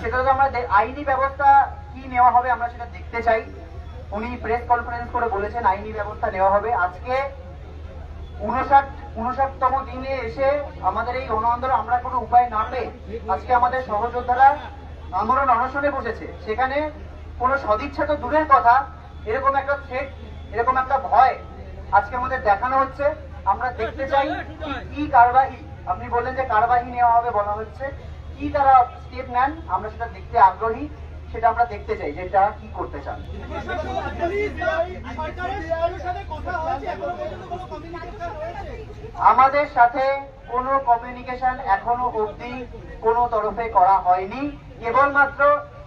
সেটা তো আমরা আইনি ব্যবস্থা কি নেওয়া হবে আমরা সেটা দেখতে চাই। উনি প্রেস কনফারেন্স করে বলেছেন আইনি ব্যবস্থা নেওয়া হবে। আজকে উনষাট উনষাটতম দিনে এসে আমাদের এই গণ আমরা কোনো উপায় না পেয়ে আজকে আমাদের সহযোদ্ধারা আন্দোলন অনশনে বসেছে। সেখানে কোনো সদিচ্ছা তো দূরের কথা, এরকম একটা থ্রেট এরকম একটা ভয় আজকে আমাদের দেখানো হচ্ছে। আমরা দেখতে চাই কি- কারবাহি। আপনি বললেন যে কারবাহি নেওয়া হবে বলা হচ্ছে। কি তারা স্টেপ নেন, আমরা সেটা দেখতে আগ্রহী। সেটা আমরা দেখতে চাই যে তারা কি করতে চান। আমাদের সাথে কোনো কমিউনিকেশন এখনও অবধি কোনো তরফে করা হয়নি। কেবলমাত্র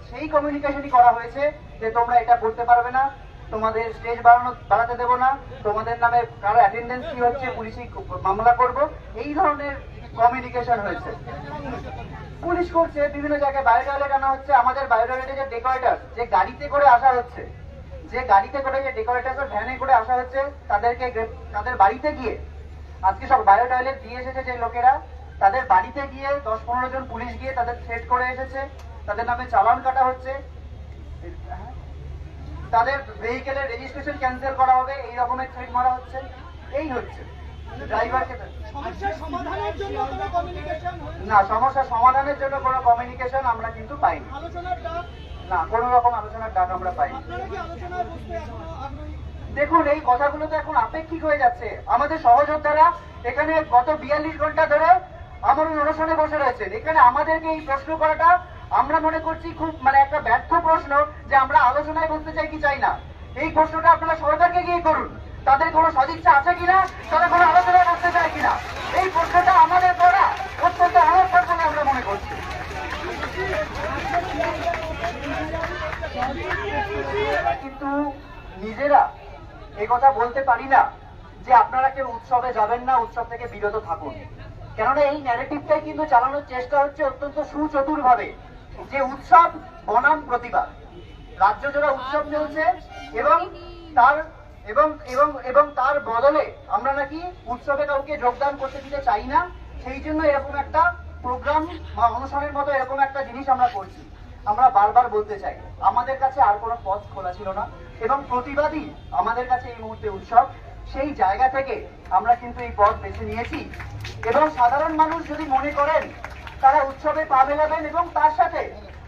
সেই কমিউনিকেশনই করা হয়েছে যে তোমরা এটা করতে পারবে না। তোমাদের স্টেজ বাড়ানো, বাড়াতে দেবো না। তোমাদের নামে কারও অ্যাটেন্ডেন্স কি হচ্ছে, পুলিশই মামলা করব। এই ধরনের কমিউনিকেশন হয়েছে। পুলিশ করছে, বিভিন্ন জায়গায় বায়োটয়লেট আনা হচ্ছে। আমাদের বায়োটয়লেটে যে ডেকোরেটার যে গাড়িতে করে আসা হচ্ছে, যে গাড়িতে করে যে ডেকোরেটার ভ্যানে করে আসা হচ্ছে, তাদেরকে তাদের বাড়িতে গিয়ে, আজকে সব বায়ো টয়লেট দিয়ে এসেছে যে লোকেরা, তাদের বাড়িতে গিয়ে দশ পনেরো জন পুলিশ গিয়ে তাদের থ্রেট করে এসেছে। তাদের নামে চালান কাটা হচ্ছে। তাদের ভেহিকেলের রেজিস্ট্রেশন ক্যান্সেল করা হবে এই রকমের থ্রেট মারা হচ্ছে। এই হচ্ছে। ড্রাইভারকে না সমস্যা সমাধানের জন্য কোনো কমিউনিকেশন আমরা কিন্তু পাইনি। না কোনো রকম আলোচনার ডাক আমরা পাইনি। দেখুন এই কথাগুলো তো এখন আপেক্ষিক হয়ে যাচ্ছে। আমাদের সহযোদ্ধারা এখানে গত বিয়াল্লিশ ঘণ্টা ধরে আমার অনশনে বসে রয়েছেন। এখানে আমাদেরকে এই প্রশ্ন করাটা আমরা মনে করছি খুব মানে একটা ব্যর্থ প্রশ্ন যে আমরা আলোচনায় বলতে চাই কি চাই না। এই প্রশ্নটা আপনারা সরকারকে গিয়ে করুন। তাদের কোনো সদিচ্ছা আছে কিনা? তারা কোনো আলোচনায় বসতে চায় কিনা? এই প্রশ্নটা আমাদের করা অত্যন্ত অনর্থক বলে আমরা মনে করছি। কিন্তু নিজেরা এই কথা বলতে পারি না যে আপনারা কেউ উৎসবে যাবেন না, উৎসব থেকে বিরত থাকুন। কেননা এই ন্যারেটিভটাই কিন্তু চালানোর চেষ্টা হচ্ছে অত্যন্ত সুচতুর ভাবে যে উৎসব বনাম প্রতিবাদ রাজ্য জোড়া উৎসব চলছে এবং তার এবং এবং এবং তার বদলে আমরা নাকি উৎসবে কাউকে যোগদান করতে দিতে চাই না, সেই জন্য এরকম একটা প্রোগ্রাম বা অনুষ্ঠানের মতো এরকম একটা জিনিস আমরা করছি। আমরা বারবার বলতে চাই, আমাদের কাছে আর কোনো পথ খোলা ছিল না এবং প্রতিবাদী আমাদের কাছে এই মুহূর্তে উৎসব। সেই জায়গা থেকে আমরা কিন্তু এই পথ বেছে নিয়েছি এবং সাধারণ মানুষ যদি মনে করেন তারা উৎসবে পা মেলাবেন এবং তার সাথে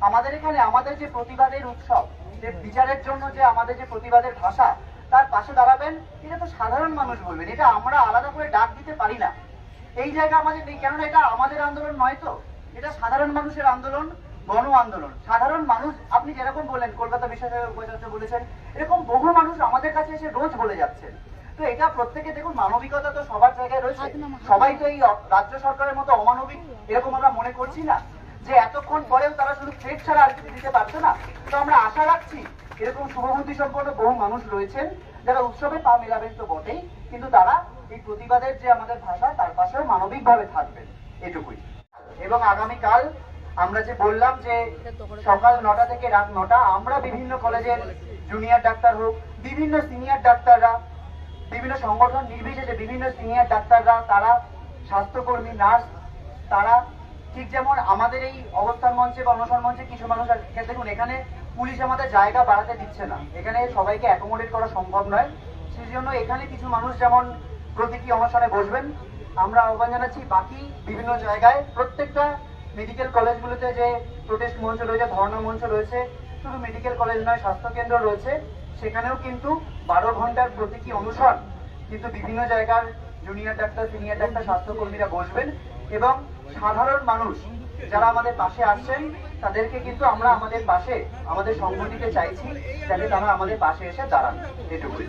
আমাদের এখানে আমাদের যে প্রতিবাদের উৎসব, যে বিচারের জন্য যে আমাদের যে প্রতিবাদের ভাষা, তার পাশে দাঁড়াবেন, এটা তো সাধারণ মানুষ বলবেন, এটা আমরা আলাদা করে ডাক দিতে পারি না। এই জায়গা আমাদের নেই, কেননা এটা আমাদের আন্দোলন নয় তো। এটা সাধারণ মানুষের আন্দোলন, গণ আন্দোলন। সাধারণ মানুষ, আপনি যেরকম বললেন, কলকাতা বিশ্ববিদ্যালয়ের উপাচার্য বলেছেন, এরকম বহু মানুষ আমাদের কাছে এসে রোজ বলে যাচ্ছেন। তো এটা প্রত্যেকে দেখুন মানবিকতা তো সবার জায়গায় রয়েছে। সবাই তো এই রাজ্য সরকারের মতো অমানবিক এরকম আমরা মনে করছি না। যে এতক্ষণ পরেও তারা শুধু থ্রেট ছাড়া আর কিছু দিতে পারছে না। তো আমরা আশা রাখছি এরকম শুভবুদ্ধি সম্পন্ন বহু মানুষ রয়েছেন যারা উৎসবে পা মেলাবেন তো বটেই কিন্তু তারা এই প্রতিবাদের যে আমাদের ভাষা তার পাশেও মানবিকভাবে থাকবেন এটুকুই। এবং আগামীকাল আমরা যে বললাম যে সকাল নটা থেকে রাত নটা আমরা বিভিন্ন কলেজের জুনিয়র ডাক্তার হোক বিভিন্ন সিনিয়র ডাক্তাররা বিভিন্ন সংগঠন, নির্বিশেষে বিভিন্ন সিনিয়র ডাক্তাররা, তারা, স্বাস্থ্যকর্মী নার্স তারা, ঠিক যেমন আমাদের এই অবস্থান মঞ্চে বা অনশন মঞ্চে কিছু মানুষ দেখুন, এখানে পুলিশ আমাদের জায়গা বাড়াতে দিচ্ছে না। এখানে সবাইকে অ্যাকোমোডেট করা সম্ভব নয়। সেই জন্য এখানে কিছু মানুষ যেমন প্রতীকী অনশনে বসবেন, আমরা আহ্বান জানাচ্ছি বাকি বিভিন্ন জায়গায় প্রত্যেকটা মেডিকেল কলেজগুলোতে যে প্রোটেস্ট মঞ্চ রয়েছে, ধর্ণা মঞ্চ রয়েছে, শুধু মেডিকেল কলেজ নয় স্বাস্থ্য কেন্দ্র রয়েছে। সেখানেও কিন্তু বারো ঘণ্টার প্রতীকী অনুসরণ, কিন্তু বিভিন্ন জায়গার জুনিয়র ডাক্তার সিনিয়র ডাক্তার স্বাস্থ্যকর্মীরা বসবেন এবং সাধারণ মানুষ যারা আমাদের পাশে আসছেন, তাদেরকে কিন্তু আমরা আমাদের পাশে, আমাদের সংগঠিতে চাইছি, যাতে তারা আমাদের পাশে এসে দাঁড়ান। এটুকুই।